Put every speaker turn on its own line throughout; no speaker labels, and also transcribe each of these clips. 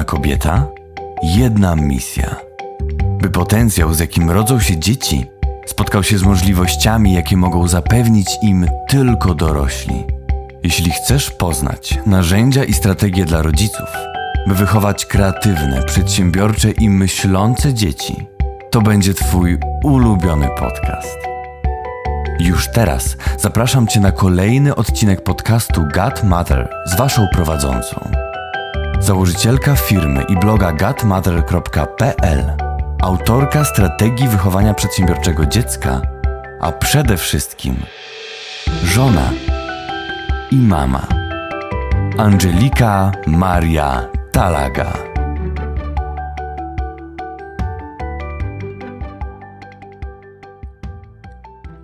Jedna kobieta, jedna misja. By potencjał, z jakim rodzą się dzieci, spotkał się z możliwościami, jakie mogą zapewnić im tylko dorośli. Jeśli chcesz poznać narzędzia i strategie dla rodziców, by wychować kreatywne, przedsiębiorcze i myślące dzieci, to będzie Twój ulubiony podcast. Już teraz zapraszam Cię na kolejny odcinek podcastu God Mother z Waszą prowadzącą. Założycielka firmy i bloga godmother.pl, autorka strategii wychowania przedsiębiorczego dziecka, a przede wszystkim żona i mama. Angelika Maria Talaga.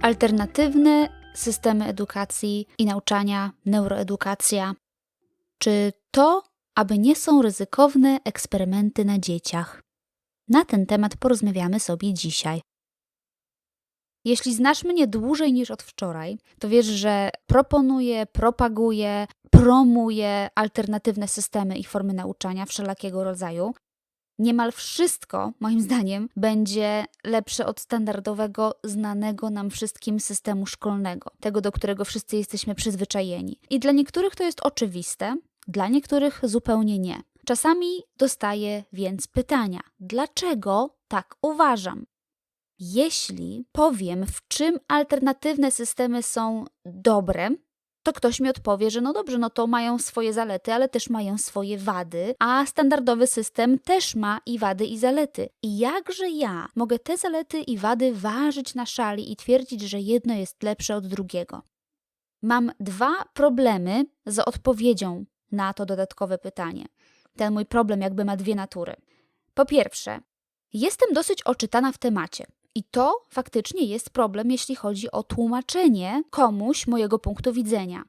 Alternatywne systemy edukacji i nauczania, neuroedukacja. Czy to, aby nie są ryzykowne eksperymenty na dzieciach? Na ten temat porozmawiamy sobie dzisiaj. Jeśli znasz mnie dłużej niż od wczoraj, to wiesz, że proponuję, propaguję, promuję alternatywne systemy i formy nauczania wszelakiego rodzaju. Niemal wszystko, moim zdaniem, będzie lepsze od standardowego, znanego nam wszystkim systemu szkolnego, tego, do którego wszyscy jesteśmy przyzwyczajeni. I dla niektórych to jest oczywiste, dla niektórych zupełnie nie. Czasami dostaję więc pytania: dlaczego tak uważam? Jeśli powiem, w czym alternatywne systemy są dobre, to ktoś mi odpowie, że no dobrze, no to mają swoje zalety, ale też mają swoje wady, a standardowy system też ma i wady i zalety. I jakże ja mogę te zalety i wady ważyć na szali i twierdzić, że jedno jest lepsze od drugiego? Mam dwa problemy z odpowiedzią na to dodatkowe pytanie. Ten mój problem jakby ma dwie natury. Po pierwsze, jestem dosyć oczytana w temacie. I to faktycznie jest problem, jeśli chodzi o tłumaczenie komuś mojego punktu widzenia.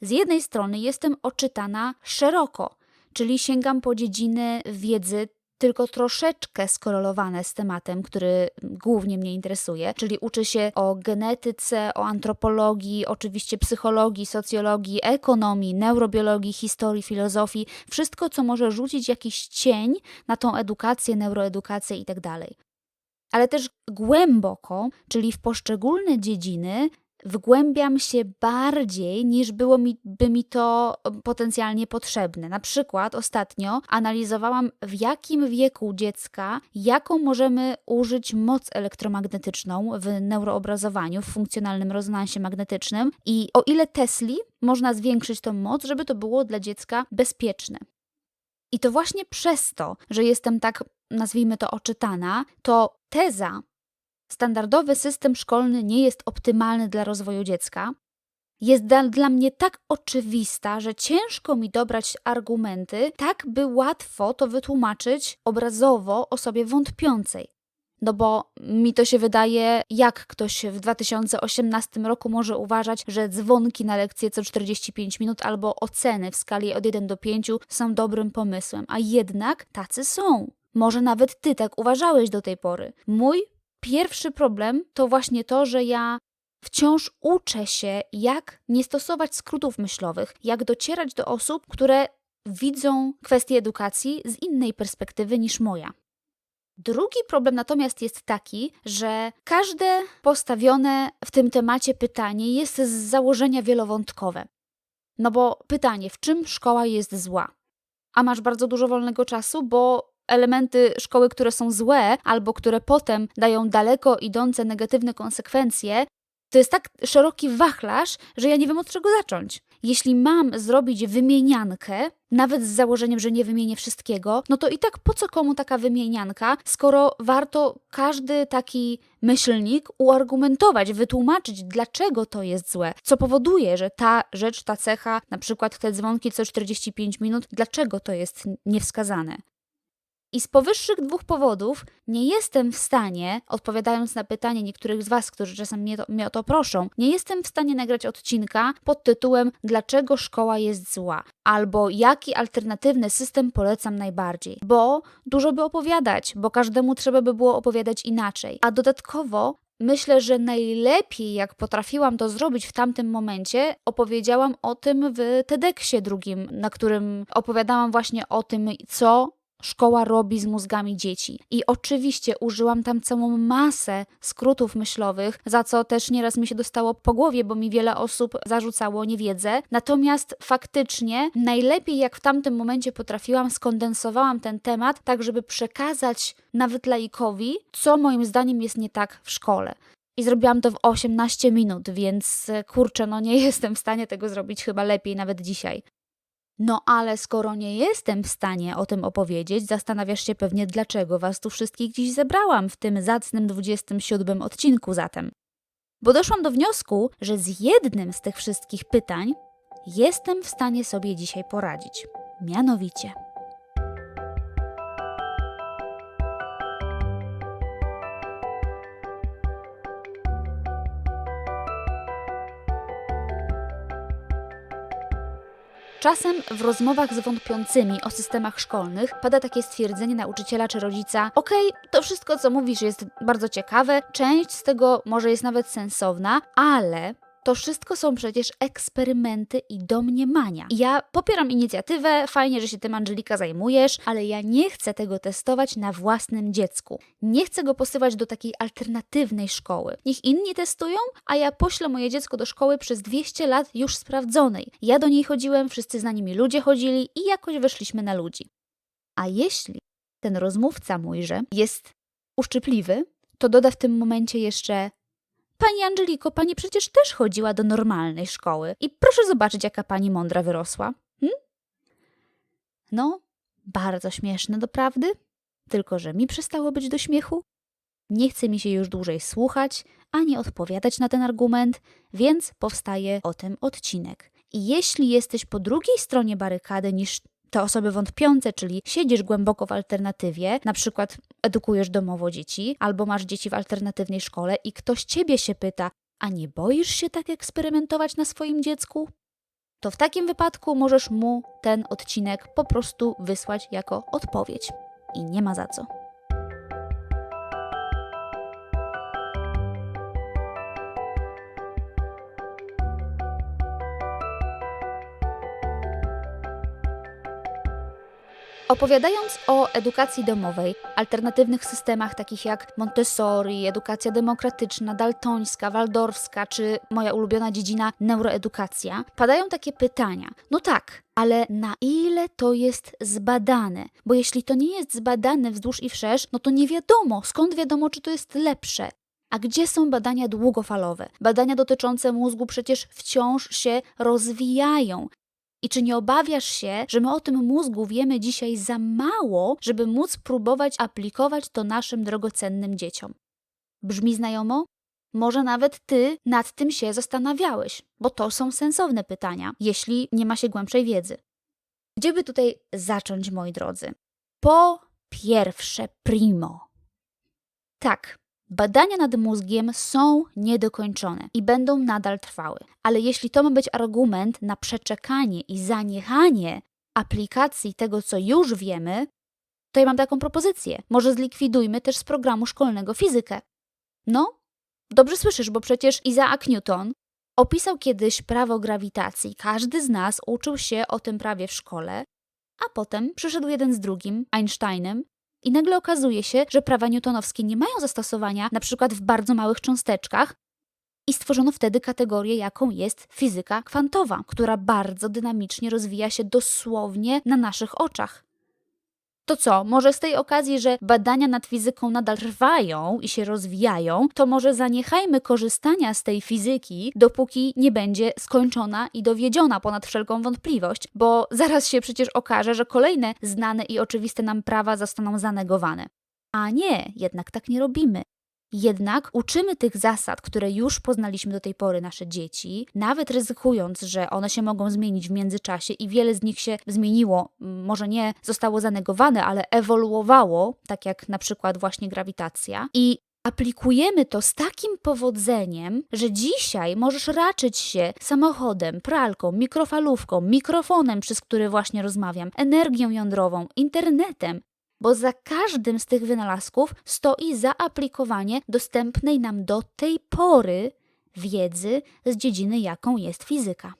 Z jednej strony jestem oczytana szeroko, czyli sięgam po dziedziny wiedzy tylko troszeczkę skorelowane z tematem, który głównie mnie interesuje, czyli uczę się o genetyce, o antropologii, oczywiście psychologii, socjologii, ekonomii, neurobiologii, historii, filozofii, wszystko, co może rzucić jakiś cień na tą edukację, neuroedukację itd. Tak Ale też głęboko, czyli w poszczególne dziedziny, wgłębiam się bardziej niż byłoby mi, mi to potencjalnie potrzebne. Na przykład ostatnio analizowałam w jakim wieku dziecka, jaką możemy użyć moc elektromagnetyczną w neuroobrazowaniu, w funkcjonalnym rezonansie magnetycznym i o ile Tesli można zwiększyć tą moc, żeby to było dla dziecka bezpieczne. I to właśnie przez to, że jestem tak, nazwijmy to, oczytana, to teza standardowy system szkolny nie jest optymalny dla rozwoju dziecka, jest dla mnie tak oczywista, że ciężko mi dobrać argumenty, tak by łatwo to wytłumaczyć obrazowo osobie wątpiącej. No bo mi to się wydaje, jak ktoś w 2018 roku może uważać, że dzwonki na lekcje co 45 minut albo oceny w skali od 1 do 5 są dobrym pomysłem, a jednak tacy są. Może nawet ty tak uważałeś do tej pory. Mój Pierwszy problem to właśnie to, że ja wciąż uczę się, jak nie stosować skrótów myślowych, jak docierać do osób, które widzą kwestie edukacji z innej perspektywy niż moja. Drugi problem natomiast jest taki, że każde postawione w tym temacie pytanie jest z założenia wielowątkowe. No bo pytanie, w czym szkoła jest zła? A masz bardzo dużo wolnego czasu, bo elementy szkoły, które są złe, albo które potem dają daleko idące negatywne konsekwencje, to jest tak szeroki wachlarz, że ja nie wiem od czego zacząć. Jeśli mam zrobić wymieniankę, nawet z założeniem, że nie wymienię wszystkiego, no to i tak po co komu taka wymienianka, skoro warto każdy taki myślnik uargumentować, wytłumaczyć, dlaczego to jest złe, co powoduje, że ta rzecz, ta cecha, na przykład te dzwonki co 45 minut, dlaczego to jest niewskazane. I z powyższych dwóch powodów nie jestem w stanie, odpowiadając na pytanie niektórych z Was, którzy czasem mnie, to, mnie o to proszą, nie jestem w stanie nagrać odcinka pod tytułem Dlaczego szkoła jest zła? albo jaki alternatywny system polecam najbardziej, bo dużo by opowiadać, bo każdemu trzeba by było opowiadać inaczej. A dodatkowo myślę, że najlepiej, jak potrafiłam to zrobić w tamtym momencie, opowiedziałam o tym w TEDxie drugim, na którym opowiadałam właśnie o tym, co szkoła robi z mózgami dzieci. I oczywiście użyłam tam całą masę skrótów myślowych, za co też nieraz mi się dostało po głowie, bo mi wiele osób zarzucało niewiedzę. Natomiast faktycznie najlepiej jak w tamtym momencie potrafiłam, skondensowałam ten temat, tak żeby przekazać nawet laikowi, co moim zdaniem jest nie tak w szkole. I zrobiłam to w 18 minut, więc e, kurczę, no nie jestem w stanie tego zrobić chyba lepiej nawet dzisiaj. No ale skoro nie jestem w stanie o tym opowiedzieć, zastanawiasz się pewnie, dlaczego was tu wszystkich dziś zebrałam w tym zacnym 27 odcinku zatem. Bo doszłam do wniosku, że z jednym z tych wszystkich pytań jestem w stanie sobie dzisiaj poradzić. Mianowicie. Czasem w rozmowach z wątpiącymi o systemach szkolnych pada takie stwierdzenie nauczyciela czy rodzica: Okej, to wszystko co mówisz jest bardzo ciekawe, część z tego może jest nawet sensowna, ale to wszystko są przecież eksperymenty i domniemania. I Ja popieram inicjatywę, fajnie, że się tym Angelika zajmujesz, ale ja nie chcę tego testować na własnym dziecku. Nie chcę go posyłać do takiej alternatywnej szkoły. Niech inni testują, a ja poślę moje dziecko do szkoły przez 200 lat już sprawdzonej. Ja do niej chodziłem, wszyscy znani mi ludzie chodzili i jakoś weszliśmy na ludzi. A jeśli ten rozmówca mójże jest uszczypliwy, to doda w tym momencie jeszcze Pani Angeliko, pani przecież też chodziła do normalnej szkoły i proszę zobaczyć, jaka pani mądra wyrosła. Hm? No, bardzo śmieszne doprawdy, tylko że mi przestało być do śmiechu. Nie chce mi się już dłużej słuchać ani odpowiadać na ten argument, więc powstaje o tym odcinek. I jeśli jesteś po drugiej stronie barykady niż te osoby wątpiące, czyli siedzisz głęboko w alternatywie, na przykład edukujesz domowo dzieci, albo masz dzieci w alternatywnej szkole i ktoś ciebie się pyta, a nie boisz się tak eksperymentować na swoim dziecku? To w takim wypadku możesz mu ten odcinek po prostu wysłać jako odpowiedź. I nie ma za co. Opowiadając o edukacji domowej, alternatywnych systemach takich jak Montessori, edukacja demokratyczna, daltońska, waldorfska czy moja ulubiona dziedzina neuroedukacja, padają takie pytania. No tak, ale na ile to jest zbadane? Bo jeśli to nie jest zbadane wzdłuż i wszerz, no to nie wiadomo, skąd wiadomo, czy to jest lepsze. A gdzie są badania długofalowe? Badania dotyczące mózgu przecież wciąż się rozwijają. I czy nie obawiasz się, że my o tym mózgu wiemy dzisiaj za mało, żeby móc próbować aplikować to naszym drogocennym dzieciom? Brzmi znajomo? Może nawet ty nad tym się zastanawiałeś, bo to są sensowne pytania, jeśli nie ma się głębszej wiedzy. Gdzie by tutaj zacząć, moi drodzy? Po pierwsze, primo. Tak, Badania nad mózgiem są niedokończone i będą nadal trwały, ale jeśli to ma być argument na przeczekanie i zaniechanie aplikacji tego, co już wiemy, to ja mam taką propozycję. Może zlikwidujmy też z programu szkolnego fizykę. No, dobrze słyszysz, bo przecież Isaac Newton opisał kiedyś prawo grawitacji. Każdy z nas uczył się o tym prawie w szkole, a potem przyszedł jeden z drugim, Einsteinem, i nagle okazuje się, że prawa newtonowskie nie mają zastosowania na przykład w bardzo małych cząsteczkach i stworzono wtedy kategorię, jaką jest fizyka kwantowa, która bardzo dynamicznie rozwija się dosłownie na naszych oczach. To co, może z tej okazji, że badania nad fizyką nadal trwają i się rozwijają, to może zaniechajmy korzystania z tej fizyki, dopóki nie będzie skończona i dowiedziona ponad wszelką wątpliwość, bo zaraz się przecież okaże, że kolejne znane i oczywiste nam prawa zostaną zanegowane. A nie, jednak tak nie robimy. Jednak uczymy tych zasad, które już poznaliśmy do tej pory nasze dzieci, nawet ryzykując, że one się mogą zmienić w międzyczasie i wiele z nich się zmieniło, może nie zostało zanegowane, ale ewoluowało, tak jak na przykład właśnie grawitacja. I aplikujemy to z takim powodzeniem, że dzisiaj możesz raczyć się samochodem, pralką, mikrofalówką, mikrofonem, przez który właśnie rozmawiam, energią jądrową, internetem. Bo za każdym z tych wynalazków stoi zaaplikowanie dostępnej nam do tej pory wiedzy z dziedziny, jaką jest fizyka.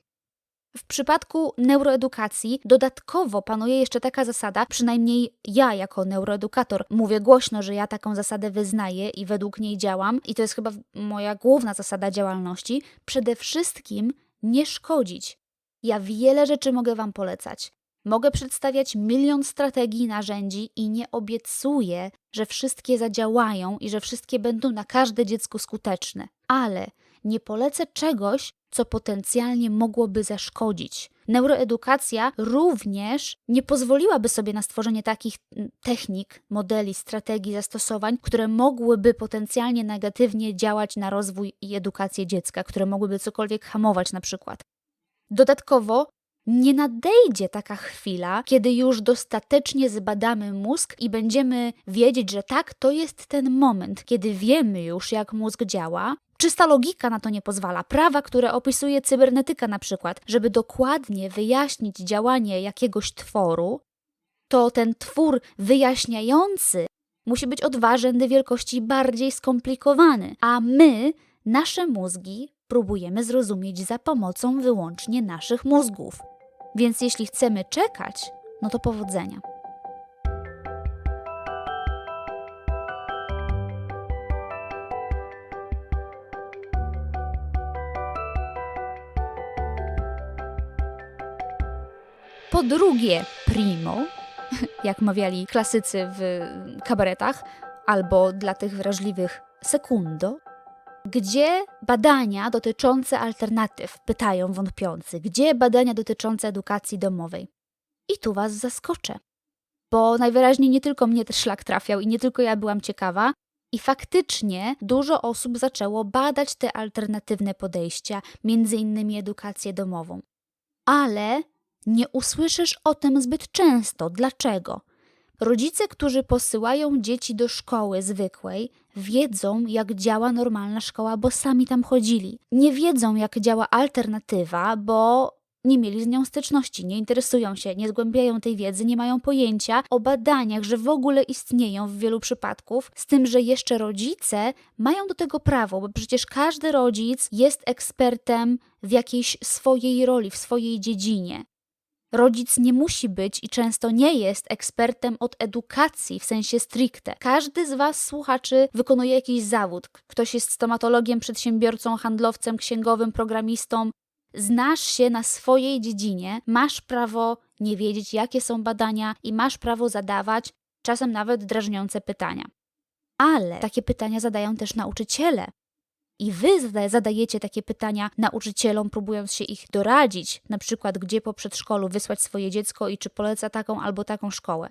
W przypadku neuroedukacji dodatkowo panuje jeszcze taka zasada, przynajmniej ja jako neuroedukator mówię głośno, że ja taką zasadę wyznaję i według niej działam, i to jest chyba moja główna zasada działalności. Przede wszystkim nie szkodzić. Ja wiele rzeczy mogę Wam polecać. Mogę przedstawiać milion strategii i narzędzi i nie obiecuję, że wszystkie zadziałają i że wszystkie będą na każde dziecko skuteczne, ale nie polecę czegoś, co potencjalnie mogłoby zaszkodzić. Neuroedukacja również nie pozwoliłaby sobie na stworzenie takich mm, technik, modeli, strategii, zastosowań, które mogłyby potencjalnie negatywnie działać na rozwój i edukację dziecka, które mogłyby cokolwiek hamować na przykład. Dodatkowo nie nadejdzie taka chwila, kiedy już dostatecznie zbadamy mózg i będziemy wiedzieć, że tak, to jest ten moment, kiedy wiemy już, jak mózg działa. Czysta logika na to nie pozwala. Prawa, które opisuje cybernetyka na przykład, żeby dokładnie wyjaśnić działanie jakiegoś tworu, to ten twór wyjaśniający musi być o dwa rzędy wielkości bardziej skomplikowany, a my, nasze mózgi, próbujemy zrozumieć za pomocą wyłącznie naszych mózgów. Więc jeśli chcemy czekać, no to powodzenia. Po drugie, primo, jak mawiali klasycy w kabaretach, albo dla tych wrażliwych sekundo, gdzie badania dotyczące alternatyw, pytają wątpiący, gdzie badania dotyczące edukacji domowej? I tu Was zaskoczę, bo najwyraźniej nie tylko mnie też szlak trafiał i nie tylko ja byłam ciekawa, i faktycznie dużo osób zaczęło badać te alternatywne podejścia, między innymi edukację domową. Ale nie usłyszysz o tym zbyt często. Dlaczego? Rodzice, którzy posyłają dzieci do szkoły zwykłej, wiedzą, jak działa normalna szkoła, bo sami tam chodzili. Nie wiedzą, jak działa alternatywa, bo nie mieli z nią styczności, nie interesują się, nie zgłębiają tej wiedzy, nie mają pojęcia o badaniach, że w ogóle istnieją w wielu przypadków, z tym, że jeszcze rodzice mają do tego prawo, bo przecież każdy rodzic jest ekspertem w jakiejś swojej roli, w swojej dziedzinie. Rodzic nie musi być i często nie jest ekspertem od edukacji w sensie stricte. Każdy z Was, słuchaczy, wykonuje jakiś zawód. Ktoś jest stomatologiem, przedsiębiorcą, handlowcem, księgowym, programistą. Znasz się na swojej dziedzinie, masz prawo nie wiedzieć, jakie są badania i masz prawo zadawać czasem nawet drażniące pytania. Ale takie pytania zadają też nauczyciele, i wy zada- zadajecie takie pytania nauczycielom, próbując się ich doradzić, na przykład gdzie po przedszkolu wysłać swoje dziecko i czy poleca taką albo taką szkołę.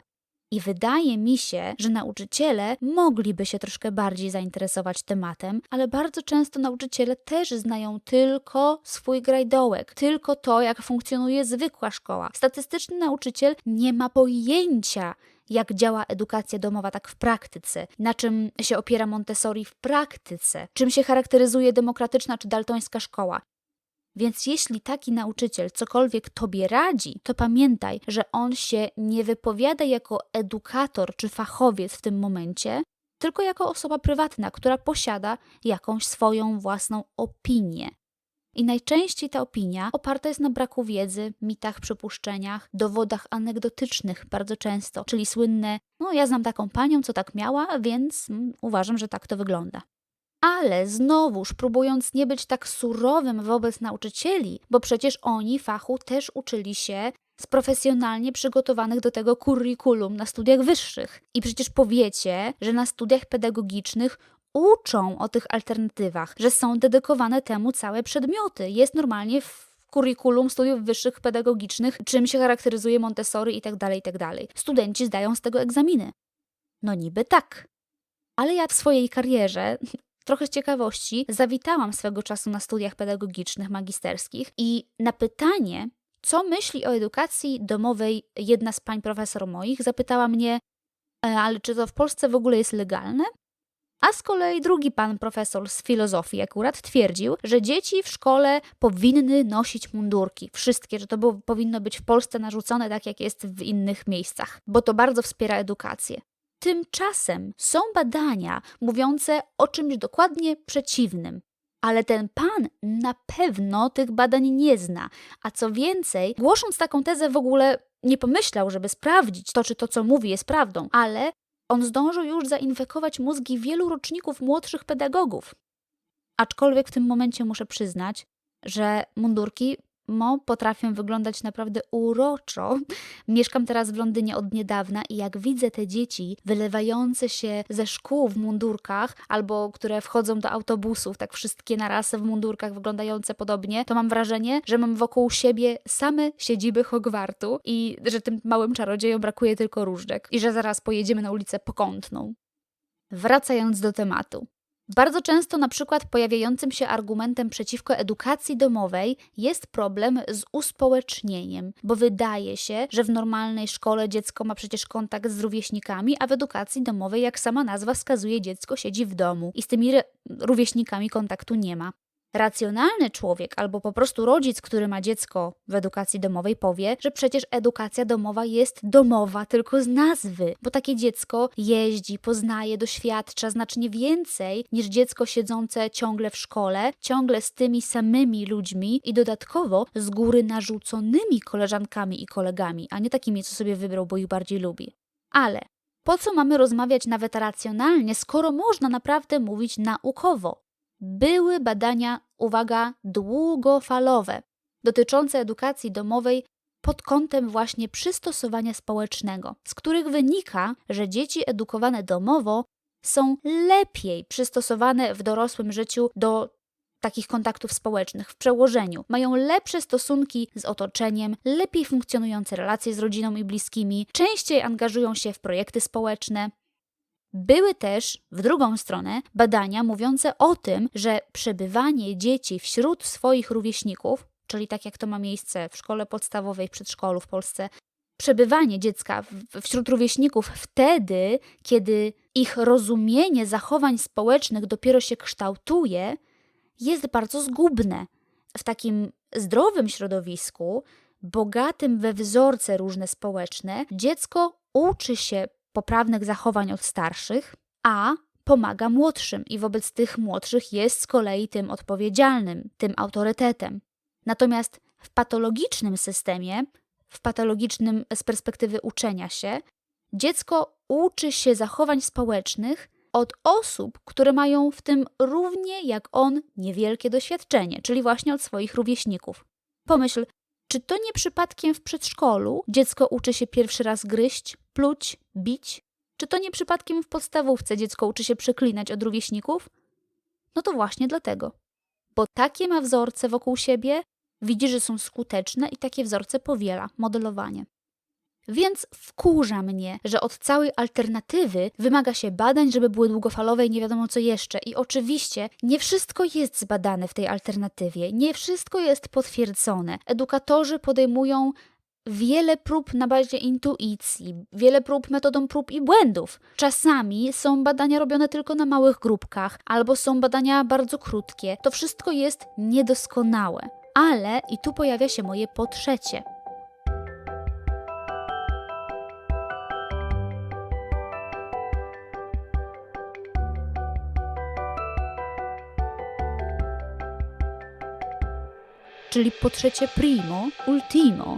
I wydaje mi się, że nauczyciele mogliby się troszkę bardziej zainteresować tematem, ale bardzo często nauczyciele też znają tylko swój grajdołek, tylko to, jak funkcjonuje zwykła szkoła. Statystyczny nauczyciel nie ma pojęcia, jak działa edukacja domowa tak w praktyce, na czym się opiera Montessori w praktyce, czym się charakteryzuje demokratyczna czy daltońska szkoła. Więc jeśli taki nauczyciel cokolwiek tobie radzi, to pamiętaj, że on się nie wypowiada jako edukator czy fachowiec w tym momencie, tylko jako osoba prywatna, która posiada jakąś swoją własną opinię. I najczęściej ta opinia oparta jest na braku wiedzy, mitach, przypuszczeniach, dowodach anegdotycznych bardzo często, czyli słynne, no ja znam taką panią, co tak miała, więc mm, uważam, że tak to wygląda. Ale znowuż próbując nie być tak surowym wobec nauczycieli, bo przecież oni fachu też uczyli się z profesjonalnie przygotowanych do tego curriculum na studiach wyższych. I przecież powiecie, że na studiach pedagogicznych uczą o tych alternatywach, że są dedykowane temu całe przedmioty. Jest normalnie w kurikulum studiów wyższych pedagogicznych, czym się charakteryzuje Montessori itd., itd. Studenci zdają z tego egzaminy. No niby tak. Ale ja w swojej karierze trochę z ciekawości zawitałam swego czasu na studiach pedagogicznych magisterskich i na pytanie, co myśli o edukacji domowej jedna z pań profesor moich, zapytała mnie, "E, ale czy to w Polsce w ogóle jest legalne? A z kolei drugi pan profesor z filozofii akurat twierdził, że dzieci w szkole powinny nosić mundurki. Wszystkie, że to było, powinno być w Polsce narzucone tak, jak jest w innych miejscach, bo to bardzo wspiera edukację. Tymczasem są badania mówiące o czymś dokładnie przeciwnym. Ale ten pan na pewno tych badań nie zna, a co więcej, głosząc taką tezę w ogóle nie pomyślał, żeby sprawdzić to, czy to, co mówi, jest prawdą, ale on zdążył już zainfekować mózgi wielu roczników młodszych pedagogów. Aczkolwiek w tym momencie muszę przyznać, że mundurki mo potrafią wyglądać naprawdę uroczo. Mieszkam teraz w Londynie od niedawna i jak widzę te dzieci wylewające się ze szkół w mundurkach albo które wchodzą do autobusów, tak wszystkie naraz w mundurkach wyglądające podobnie, to mam wrażenie, że mam wokół siebie same siedziby Hogwartu i że tym małym czarodziejom brakuje tylko różdżek i że zaraz pojedziemy na ulicę Pokątną. Wracając do tematu. Bardzo często na przykład pojawiającym się argumentem przeciwko edukacji domowej jest problem z uspołecznieniem, bo wydaje się, że w normalnej szkole dziecko ma przecież kontakt z rówieśnikami, a w edukacji domowej, jak sama nazwa wskazuje, dziecko siedzi w domu i z tymi rówieśnikami kontaktu nie ma. Racjonalny człowiek albo po prostu rodzic, który ma dziecko w edukacji domowej, powie, że przecież edukacja domowa jest domowa tylko z nazwy, bo takie dziecko jeździ, poznaje, doświadcza znacznie więcej niż dziecko siedzące ciągle w szkole, ciągle z tymi samymi ludźmi i dodatkowo z góry narzuconymi koleżankami i kolegami, a nie takimi, co sobie wybrał, bo ich bardziej lubi. Ale po co mamy rozmawiać nawet racjonalnie, skoro można naprawdę mówić naukowo? Były badania, uwaga, długofalowe, dotyczące edukacji domowej pod kątem właśnie przystosowania społecznego, z których wynika, że dzieci edukowane domowo są lepiej przystosowane w dorosłym życiu do takich kontaktów społecznych w przełożeniu. Mają lepsze stosunki z otoczeniem, lepiej funkcjonujące relacje z rodziną i bliskimi, częściej angażują się w projekty społeczne, były też, w drugą stronę, badania mówiące o tym, że przebywanie dzieci wśród swoich rówieśników, czyli tak jak to ma miejsce w szkole podstawowej, w przedszkolu w Polsce, przebywanie dziecka wśród rówieśników wtedy, kiedy ich rozumienie zachowań społecznych dopiero się kształtuje, jest bardzo zgubne. W takim zdrowym środowisku, bogatym we wzorce różne społeczne, dziecko uczy się poprawnych zachowań od starszych, a pomaga młodszym i wobec tych młodszych jest z kolei tym odpowiedzialnym, tym autorytetem. Natomiast w patologicznym systemie, w patologicznym z perspektywy uczenia się, dziecko uczy się zachowań społecznych od osób, które mają w tym równie jak on niewielkie doświadczenie, czyli właśnie od swoich rówieśników. Pomyśl, czy to nie przypadkiem w przedszkolu dziecko uczy się pierwszy raz gryźć, pluć, bić? Czy to nie przypadkiem w podstawówce dziecko uczy się przeklinać od rówieśników? No to właśnie dlatego. Bo takie ma wzorce wokół siebie, widzi, że są skuteczne i takie wzorce powiela modelowanie. Więc wkurza mnie, że od całej alternatywy wymaga się badań, żeby były długofalowe i nie wiadomo co jeszcze. I oczywiście nie wszystko jest zbadane w tej alternatywie, nie wszystko jest potwierdzone. Edukatorzy podejmują wiele prób na bazie intuicji, wiele prób metodą prób i błędów. Czasami są badania robione tylko na małych grupkach, albo są badania bardzo krótkie. To wszystko jest niedoskonałe. Ale, i tu pojawia się moje po trzecie. Czyli po trzecie primo, ultimo,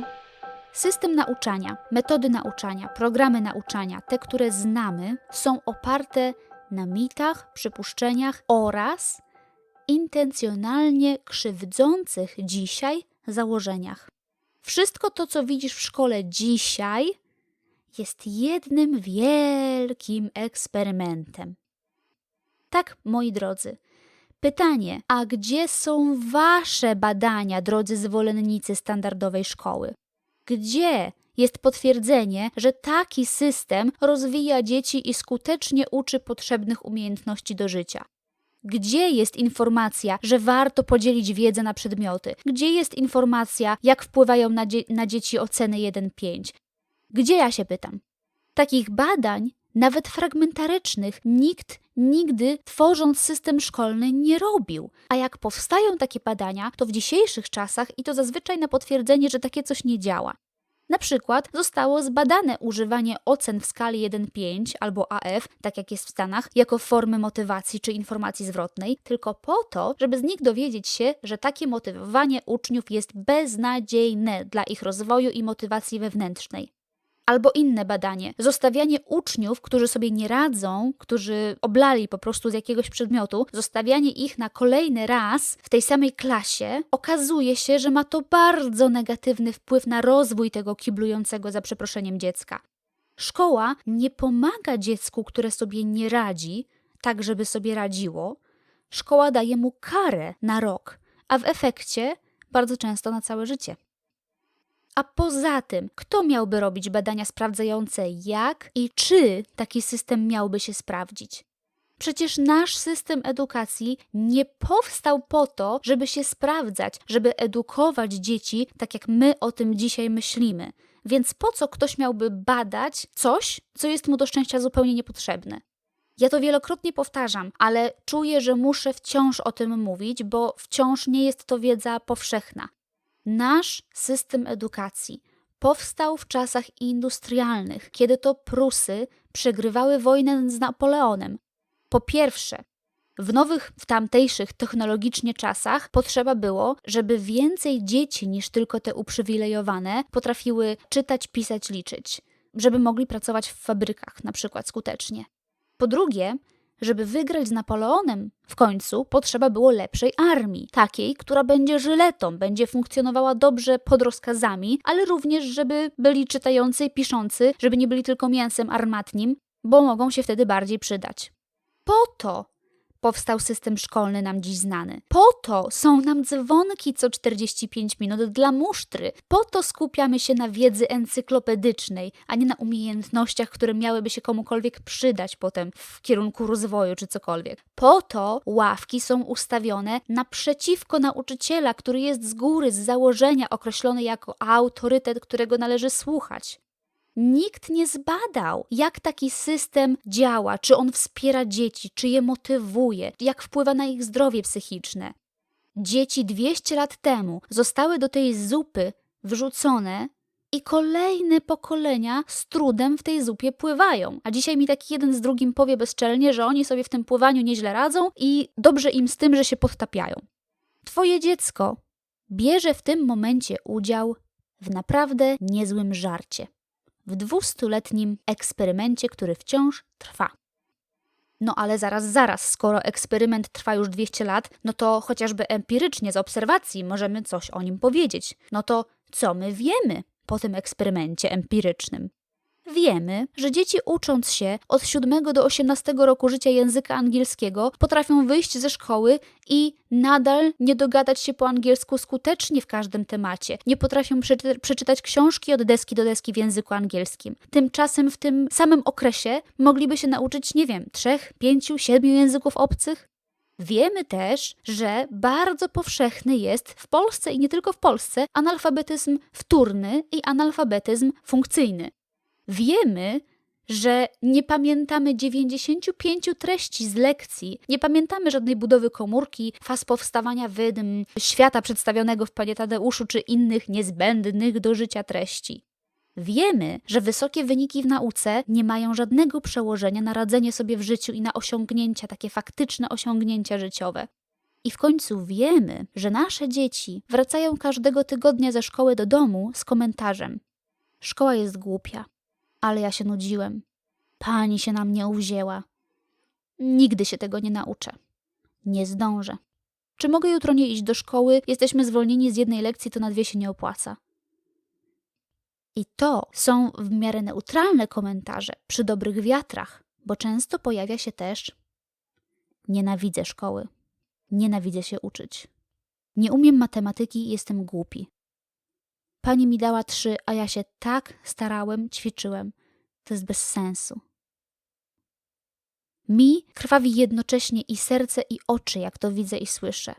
System nauczania, metody nauczania, programy nauczania, te, które znamy, są oparte na mitach, przypuszczeniach oraz intencjonalnie krzywdzących dzisiaj założeniach. Wszystko to, co widzisz w szkole dzisiaj, jest jednym wielkim eksperymentem. Tak, moi drodzy. Pytanie: a gdzie są wasze badania, drodzy zwolennicy standardowej szkoły? Gdzie jest potwierdzenie, że taki system rozwija dzieci i skutecznie uczy potrzebnych umiejętności do życia? Gdzie jest informacja, że warto podzielić wiedzę na przedmioty? Gdzie jest informacja, jak wpływają na, dzie- na dzieci oceny 1-5? Gdzie ja się pytam? Takich badań nawet fragmentarycznych, nikt nigdy tworząc system szkolny nie robił. A jak powstają takie badania, to w dzisiejszych czasach i to zazwyczaj na potwierdzenie, że takie coś nie działa. Na przykład zostało zbadane używanie ocen w skali 1-5 albo AF, tak jak jest w Stanach, jako formy motywacji czy informacji zwrotnej, tylko po to, żeby z nich dowiedzieć się, że takie motywowanie uczniów jest beznadziejne dla ich rozwoju i motywacji wewnętrznej. Albo inne badanie. Zostawianie uczniów, którzy sobie nie radzą, którzy oblali po prostu z jakiegoś przedmiotu, zostawianie ich na kolejny raz w tej samej klasie, okazuje się, że ma to bardzo negatywny wpływ na rozwój tego kiblującego za przeproszeniem dziecka. Szkoła nie pomaga dziecku, które sobie nie radzi, tak żeby sobie radziło. Szkoła daje mu karę na rok, a w efekcie bardzo często na całe życie. A poza tym, kto miałby robić badania sprawdzające, jak i czy taki system miałby się sprawdzić? Przecież nasz system edukacji nie powstał po to, żeby się sprawdzać, żeby edukować dzieci tak jak my o tym dzisiaj myślimy. Więc po co ktoś miałby badać coś, co jest mu do szczęścia zupełnie niepotrzebne? Ja to wielokrotnie powtarzam, ale czuję, że muszę wciąż o tym mówić, bo wciąż nie jest to wiedza powszechna. Nasz system edukacji powstał w czasach industrialnych, kiedy to Prusy przegrywały wojnę z Napoleonem. Po pierwsze, w nowych, w tamtejszych technologicznie czasach potrzeba było, żeby więcej dzieci niż tylko te uprzywilejowane potrafiły czytać, pisać, liczyć, żeby mogli pracować w fabrykach na przykład skutecznie. Po drugie, żeby wygrać z Napoleonem, w końcu potrzeba było lepszej armii, takiej, która będzie żyletą, będzie funkcjonowała dobrze pod rozkazami, ale również, żeby byli czytający i piszący, żeby nie byli tylko mięsem armatnim, bo mogą się wtedy bardziej przydać. Po to powstał system szkolny nam dziś znany. Po to są nam dzwonki co 45 minut dla musztry. Po to skupiamy się na wiedzy encyklopedycznej, a nie na umiejętnościach, które miałyby się komukolwiek przydać potem w kierunku rozwoju czy cokolwiek. Po to ławki są ustawione naprzeciwko nauczyciela, który jest z góry, z założenia określony jako autorytet, którego należy słuchać. Nikt nie zbadał, jak taki system działa, czy on wspiera dzieci, czy je motywuje, jak wpływa na ich zdrowie psychiczne. Dzieci 200 lat temu zostały do tej zupy wrzucone i kolejne pokolenia z trudem w tej zupie pływają. A dzisiaj mi taki jeden z drugim powie bezczelnie, że oni sobie w tym pływaniu nieźle radzą i dobrze im z tym, że się podtapiają. Twoje dziecko bierze w tym momencie udział w naprawdę niezłym żarcie w dwustuletnim eksperymencie, który wciąż trwa. No ale zaraz, zaraz, skoro eksperyment trwa już 200 lat, no to chociażby empirycznie z obserwacji możemy coś o nim powiedzieć. No to co my wiemy po tym eksperymencie empirycznym? Wiemy, że dzieci ucząc się od 7 do 18 roku życia języka angielskiego potrafią wyjść ze szkoły i nadal nie dogadać się po angielsku skutecznie w każdym temacie. Nie potrafią przeczy przeczytać książki od deski do deski w języku angielskim. Tymczasem w tym samym okresie mogliby się nauczyć, nie wiem, trzech, pięciu, siedmiu języków obcych. Wiemy też, że bardzo powszechny jest w Polsce i nie tylko w Polsce analfabetyzm wtórny i analfabetyzm funkcyjny. Wiemy, że nie pamiętamy 95 treści z lekcji, nie pamiętamy żadnej budowy komórki, faz powstawania wydm, świata przedstawionego w Panie Tadeuszu czy innych niezbędnych do życia treści. Wiemy, że wysokie wyniki w nauce nie mają żadnego przełożenia na radzenie sobie w życiu i na osiągnięcia, takie faktyczne osiągnięcia życiowe. I w końcu wiemy, że nasze dzieci wracają każdego tygodnia ze szkoły do domu z komentarzem: Szkoła jest głupia, ale ja się nudziłem. Pani się na mnie uwzięła. Nigdy się tego nie nauczę. Nie zdążę. Czy mogę jutro nie iść do szkoły? Jesteśmy zwolnieni z jednej lekcji, to na dwie się nie opłaca. I to są w miarę neutralne komentarze przy dobrych wiatrach, bo często pojawia się też nienawidzę szkoły. Nienawidzę się uczyć. Nie umiem matematyki, jestem głupi. Pani mi dała trzy, a ja się tak starałem, ćwiczyłem. To jest bez sensu. Mi krwawi jednocześnie i serce, i oczy, jak to widzę i słyszę.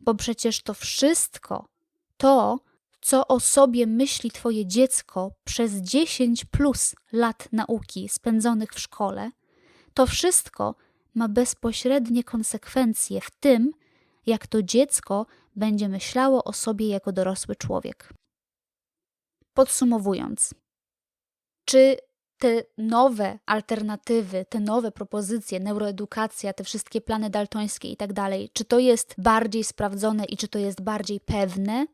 Bo przecież to wszystko, to co o sobie myśli Twoje dziecko przez 10 plus lat nauki spędzonych w szkole, to wszystko ma bezpośrednie konsekwencje w tym, jak to dziecko będzie myślało o sobie jako dorosły człowiek. Podsumowując, czy te nowe alternatywy, te nowe propozycje, neuroedukacja, te wszystkie plany daltońskie i tak dalej, czy to jest bardziej sprawdzone i czy to jest bardziej pewne?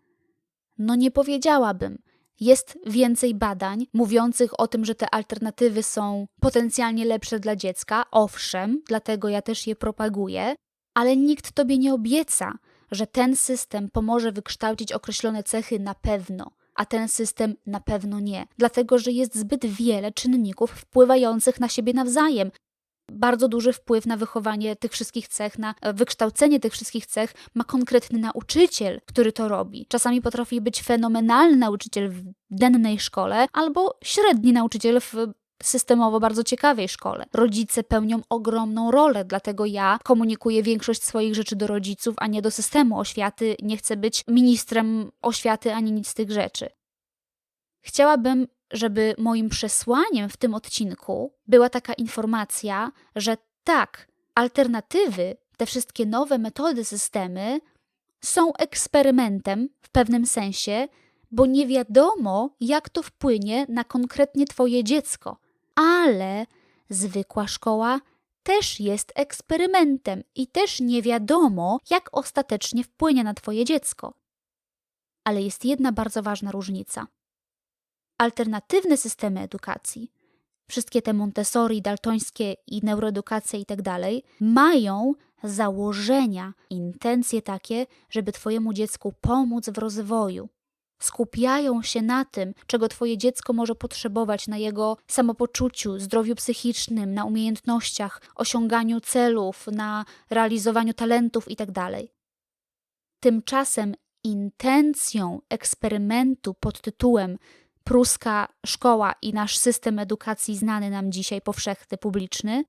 No nie powiedziałabym. Jest więcej badań mówiących o tym, że te alternatywy są potencjalnie lepsze dla dziecka, owszem, dlatego ja też je propaguję, ale nikt tobie nie obieca, że ten system pomoże wykształcić określone cechy na pewno, a ten system na pewno nie, dlatego że jest zbyt wiele czynników wpływających na siebie nawzajem. Bardzo duży wpływ na wychowanie tych wszystkich cech, na e, wykształcenie tych wszystkich cech ma konkretny nauczyciel, który to robi. Czasami potrafi być fenomenalny nauczyciel w dennej szkole, albo średni nauczyciel w systemowo bardzo ciekawej szkole. Rodzice pełnią ogromną rolę, dlatego ja komunikuję większość swoich rzeczy do rodziców, a nie do systemu oświaty. Nie chcę być ministrem oświaty ani nic z tych rzeczy. Chciałabym, żeby moim przesłaniem w tym odcinku była taka informacja, że tak, alternatywy, te wszystkie nowe metody, systemy są eksperymentem w pewnym sensie, bo nie wiadomo, jak to wpłynie na konkretnie Twoje dziecko. Ale zwykła szkoła też jest eksperymentem i też nie wiadomo, jak ostatecznie wpłynie na Twoje dziecko. Ale jest jedna bardzo ważna różnica. Alternatywne systemy edukacji, wszystkie te Montessori, daltońskie i neuroedukacja i tak mają założenia, intencje takie, żeby Twojemu dziecku pomóc w rozwoju skupiają się na tym, czego Twoje dziecko może potrzebować na jego samopoczuciu, zdrowiu psychicznym, na umiejętnościach, osiąganiu celów, na realizowaniu talentów itd. Tymczasem intencją eksperymentu pod tytułem Pruska szkoła i nasz system edukacji znany nam dzisiaj powszechny, publiczny,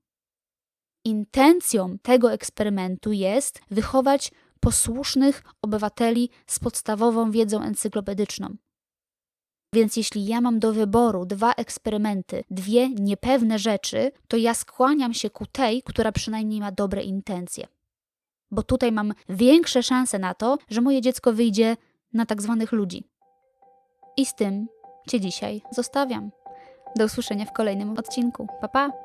intencją tego eksperymentu jest wychować posłusznych obywateli z podstawową wiedzą encyklopedyczną. Więc jeśli ja mam do wyboru dwa eksperymenty, dwie niepewne rzeczy, to ja skłaniam się ku tej, która przynajmniej ma dobre intencje. Bo tutaj mam większe szanse na to, że moje dziecko wyjdzie na tak zwanych ludzi. I z tym Cię dzisiaj zostawiam. Do usłyszenia w kolejnym odcinku. Pa pa!